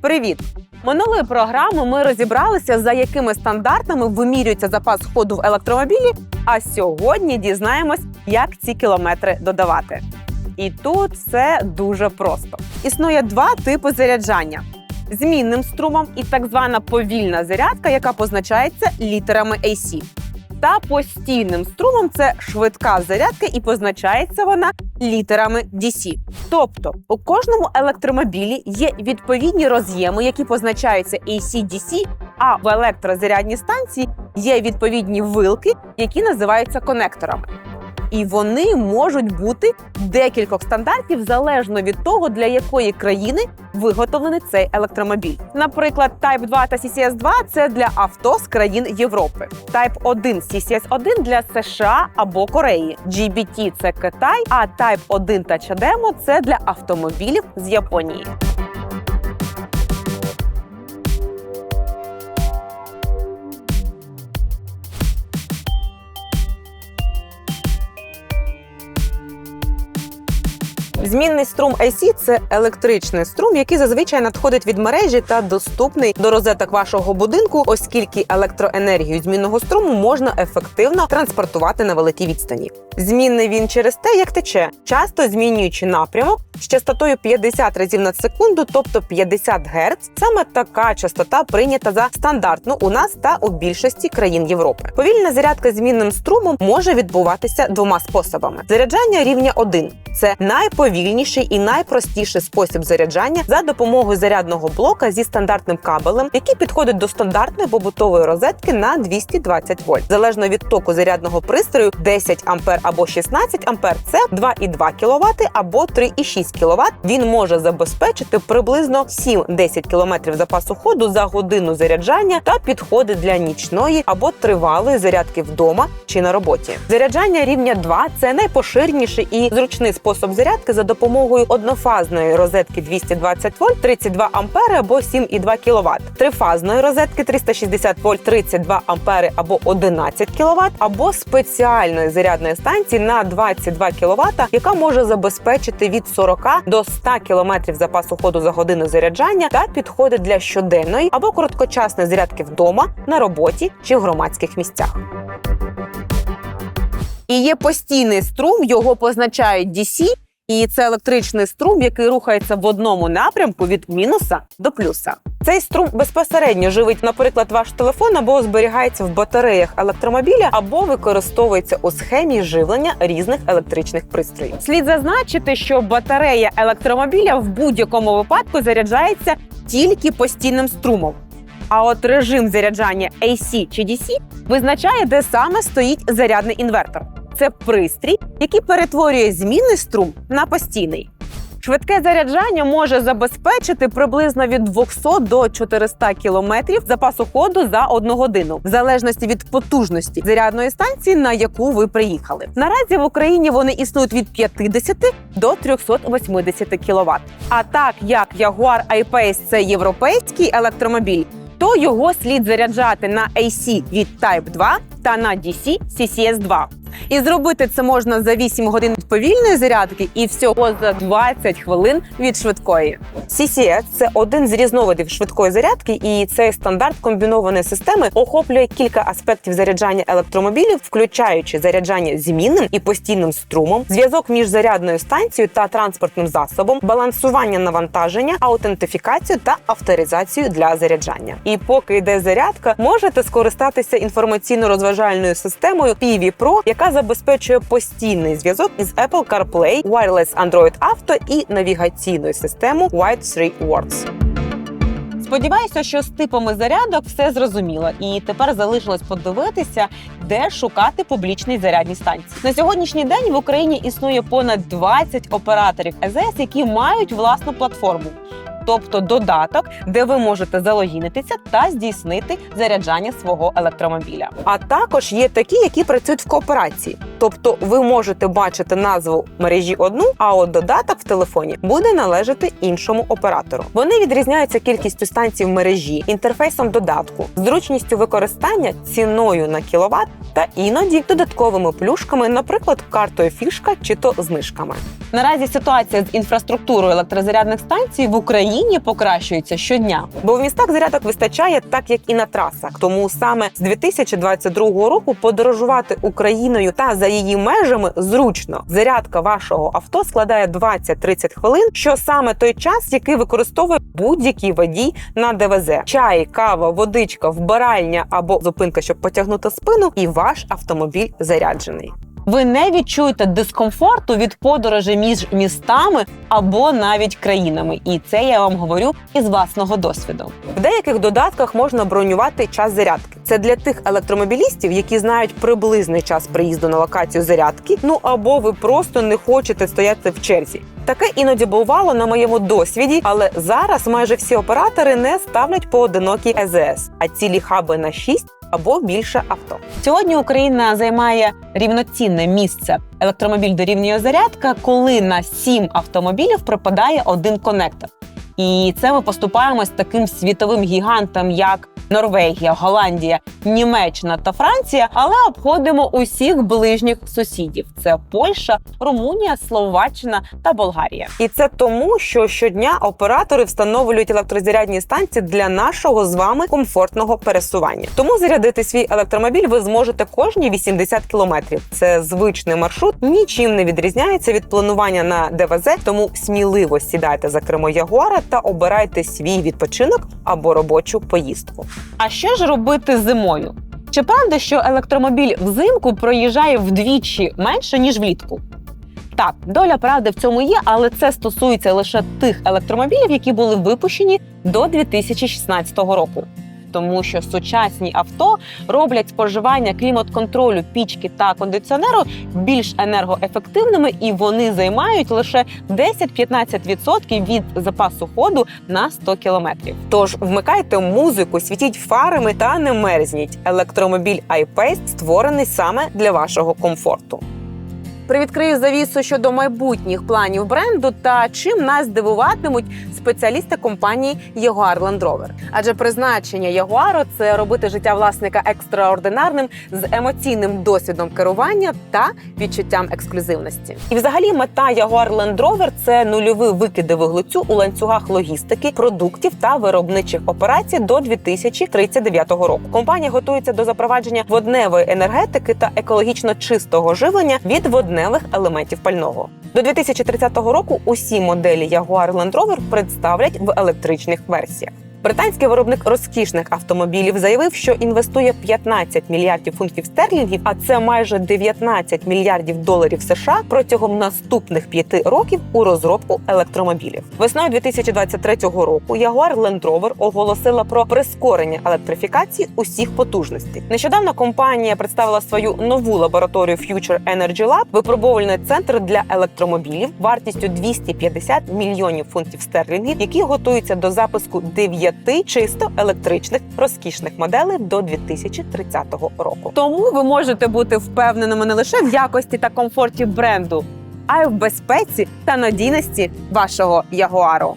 Привіт! Минулої програми ми розібралися, за якими стандартами вимірюється запас ходу в електромобілі. А сьогодні дізнаємось, як ці кілометри додавати. І тут все дуже просто. Існує два типи заряджання: змінним струмом і так звана повільна зарядка, яка позначається літерами AC. Та постійним струмом це швидка зарядка і позначається вона літерами DC. Тобто у кожному електромобілі є відповідні роз'єми, які позначаються AC-DC, а в електрозарядній станції є відповідні вилки, які називаються конекторами. І вони можуть бути декількох стандартів залежно від того, для якої країни виготовлений цей електромобіль. Наприклад, Type 2 та CCS 2 це для авто з країн Європи. Type 1 CCS 1 для США або Кореї. GBT – це Китай, а Type 1 та CHAdeMO – це для автомобілів з Японії. Змінний струм AC – це електричний струм, який зазвичай надходить від мережі та доступний до розеток вашого будинку, оскільки електроенергію змінного струму можна ефективно транспортувати на великій відстані. Змінний він через те, як тече, часто змінюючи напрямок з частотою 50 разів на секунду, тобто 50 Гц. Саме така частота прийнята за стандартну у нас та у більшості країн Європи. Повільна зарядка змінним струмом може відбуватися двома способами: заряджання рівня 1 – це найповільніший і найпростіший спосіб заряджання за допомогою зарядного блока зі стандартним кабелем, який підходить до стандартної побутової розетки на 220 вольт. Залежно від току зарядного пристрою 10 ампер або 16 ампер – це 2,2 кВт або 3,6 кВт. Він може забезпечити приблизно 7-10 км запасу ходу за годину заряджання та підходить для нічної або тривалої зарядки вдома чи на роботі. Заряджання рівня 2 – це найпоширеніший і зручний спосіб зарядки за допомогою однофазної розетки 220 вольт 32 ампери або 7,2 кВт, трифазної розетки 360 вольт 32 ампери або 11 кВт, або спеціальної зарядної станції на 22 кВт, яка може забезпечити від 40 до 100 км запасу ходу за годину заряджання та підходить для щоденної або короткочасної зарядки вдома, на роботі чи в громадських місцях. І є постійний струм, його позначають DC, і це електричний струм, який рухається в одному напрямку від мінуса до плюса. Цей струм безпосередньо живить, наприклад, ваш телефон або зберігається в батареях електромобіля, або використовується у схемі живлення різних електричних пристроїв. Слід зазначити, що батарея електромобіля в будь-якому випадку заряджається тільки постійним струмом. А от режим заряджання AC чи DC визначає, де саме стоїть зарядний інвертор. Це пристрій, який перетворює змінний струм на постійний. Швидке заряджання може забезпечити приблизно від 200 до 400 кілометрів запасу ходу за одну годину, в залежності від потужності зарядної станції, на яку ви приїхали. Наразі в Україні вони існують від 50 до 380 кВт. А так як Jaguar I-Pace – це європейський електромобіль, то його слід заряджати на AC від Type 2 та на DC CCS 2. І зробити це можна за 8 годин від повільної зарядки і всього за 20 хвилин від швидкої. CCS – це один з різновидів швидкої зарядки, і цей стандарт комбінованої системи охоплює кілька аспектів заряджання електромобілів, включаючи заряджання змінним і постійним струмом, зв'язок між зарядною станцією та транспортним засобом, балансування навантаження, аутентифікацію та авторизацію для заряджання. І поки йде зарядка, можете скористатися інформаційно-розважальною системою PV Pro, яка забезпечує постійний зв'язок із Apple CarPlay, Wireless Android Auto і навігаційною системою White 3 Words. Сподіваюся, що з типами зарядок все зрозуміло, і тепер залишилось подивитися, де шукати публічні зарядні станції. На сьогоднішній день в Україні існує понад 20 операторів ЕЗС, які мають власну платформу. Тобто додаток, де ви можете залогінитися та здійснити заряджання свого електромобіля. А також є такі, які працюють в кооперації. Тобто ви можете бачити назву мережі одну, а от додаток в телефоні буде належати іншому оператору. Вони відрізняються кількістю станцій в мережі, інтерфейсом додатку, зручністю використання, ціною на кіловат та іноді додатковими плюшками, наприклад, картою фішка чи то знижками. Наразі ситуація з інфраструктурою електрозарядних станцій в Україні покращується щодня, бо в містах зарядок вистачає так, як і на трасах. Тому саме з 2022 року подорожувати Україною та за її межами зручно. Зарядка вашого авто складає 20-30 хвилин, що саме той час, який використовує будь-який водій на ДВЗ. Чай, кава, водичка, вбиральня або зупинка, щоб потягнути спину, і ваш автомобіль заряджений. Ви не відчуєте дискомфорту від подорожі між містами або навіть країнами, і це я вам говорю із власного досвіду. В деяких додатках можна бронювати час зарядки. Це для тих електромобілістів, які знають приблизний час приїзду на локацію зарядки. Ну або ви просто не хочете стояти в черзі. Таке іноді бувало на моєму досвіді, але зараз майже всі оператори не ставлять поодинокі ЕЗС, а цілі хаби на 6 або більше авто. Сьогодні Україна займає рівноцінне місце. Електромобіль дорівнює зарядка, коли на сім автомобілів припадає один конектор. І це ми поступаємось таким світовим гігантам, як Норвегія, Голландія, Німеччина та Франція, але обходимо усіх ближніх сусідів: це Польща, Румунія, Словаччина та Болгарія. І це тому, що щодня оператори встановлюють електрозарядні станції для нашого з вами комфортного пересування. Тому зарядити свій електромобіль ви зможете кожні 80 кілометрів. Це звичний маршрут, нічим не відрізняється від планування на ДВЗ. Тому сміливо сідайте за кермо Ягуара та обирайте свій відпочинок або робочу поїздку. А що ж робити зимою? Чи правда, що електромобіль взимку проїжджає вдвічі менше ніж влітку? Так, доля правди в цьому є, але це стосується лише тих електромобілів, які були випущені до 2016 року. Тому що сучасні авто роблять споживання клімат-контролю, пічки та кондиціонеру більш енергоефективними, і вони займають лише 10-15% від запасу ходу на 100 кілометрів. Тож вмикайте музику, світіть фарами та не мерзніть. Електромобіль iPace створений саме для вашого комфорту. Привідкрию завісу щодо майбутніх планів бренду та чим нас здивуватимуть спеціалісти компанії Jaguar Land Rover. Адже призначення Ягуару це робити життя власника екстраординарним з емоційним досвідом керування та відчуттям ексклюзивності. І, взагалі, мета Jaguar Land Rover – це нульові викиди вуглецю у ланцюгах логістики, продуктів та виробничих операцій до 2039 року. Компанія готується до запровадження водневої енергетики та екологічно чистого живлення від водневих елементів пального. До 2030 року усі моделі Jaguar Land Rover представлять в електричних версіях. Британський виробник розкішних автомобілів заявив, що інвестує 15 мільярдів фунтів стерлінгів, а це майже 19 мільярдів доларів США протягом наступних п'яти років у розробку електромобілів. Весною 2023 року Jaguar Land Rover оголосила про прискорення електрифікації усіх потужностей. Нещодавно компанія представила свою нову лабораторію Future Energy Lab, випробувальний центр для електромобілів вартістю 250 мільйонів фунтів стерлінгів, які готуються до запуску 9 чисто електричних розкішних моделей до 2030 року. Тому ви можете бути впевненими не лише в якості та комфорті бренду, а й в безпеці та надійності вашого ягуару.